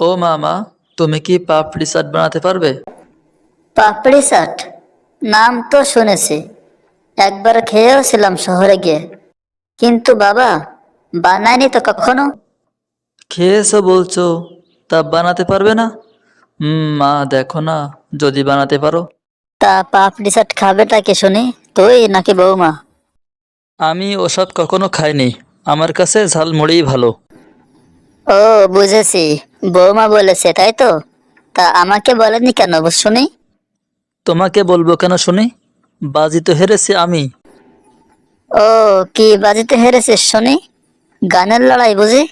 ও মামা তুমি কি পাপড়ি চাট বানাতে পারবে? পাপড়ি চাট নাম তো শুনেছি। একবার খেয়েও ছিলাম শহরে গিয়ে। কিন্তু বাবা বানায়নি তো কখনো? খেয়েছো বলছো তা বানাতে পারবে না? হুম মা দেখো না যদি বানাতে পারো। তা পাপড়ি চাট খাবেটা কে শুনি? তুই নাকি বৌমা? আমি ওসব কখনো খাইনি। আমার কাছে ঝালমুড়িই ভালো। ও বুঝেছি। বৌমা বলেছে তাই তো? তা আমাকে বলেনি কেন শুনি। তোমাকে বলব কেন শুনি? বাজি তো হেরেছি আমি। ও কি বাজিতে হেরেছিস শুনি। গানের লড়াই বুঝি?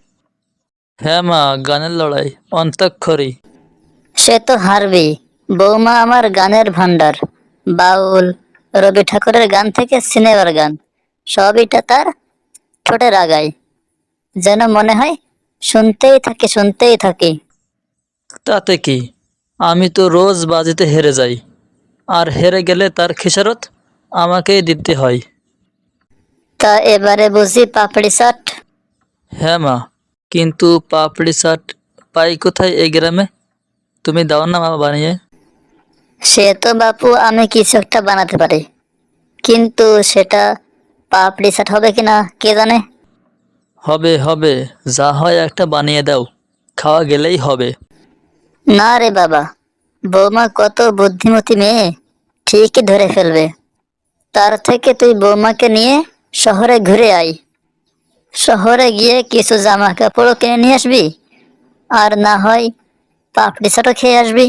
হ্যাঁ মা গানের লড়াই অন্তঃক্ষরী। সে তো হারবি বৌমা আমার গানের ভান্ডার বাউল রবি ঠাকুরের গান থেকে সিনেমার গান। সবইটা তার ঠোঁটে রাগায় যেন মনে হয় শুনতেই থাকে শুনতেই থাকি। তাতে কি? আমি তো রোজ বাজিতে হেরে যাই। আর হেরে গেলে তার খেসারত আমাকেই দিতে হয়। তা এবারে বুঝি পাপড়ি চাট? হ্যাঁ মা কিন্তু পাপড়ি চাট পাই কোথায় এই গ্রামে? তুমি দাও না মা বানিয়ে। সে তো বাপু আমি কিছু একটা বানাতে পারি। কিন্তু সেটা পাপড়ি চাট হবে কিনা কে জানে? হবে হবে, যা হয় একটা বানিয়ে দাও। খাওয়া গেলেই হবে। না রে বাবা, বৌমা কত বুদ্ধিমতী মেয়ে, ঠিকই ধরে ফেলবে। তার থেকে তুই বৌমাকে নিয়ে শহরে ঘুরে আয়। শহরে গিয়ে কিছু জামা কাপড়ও কিনে নিয়ে আসবি, আর না হয় পাপড়ি চাটও খেয়ে আসবি।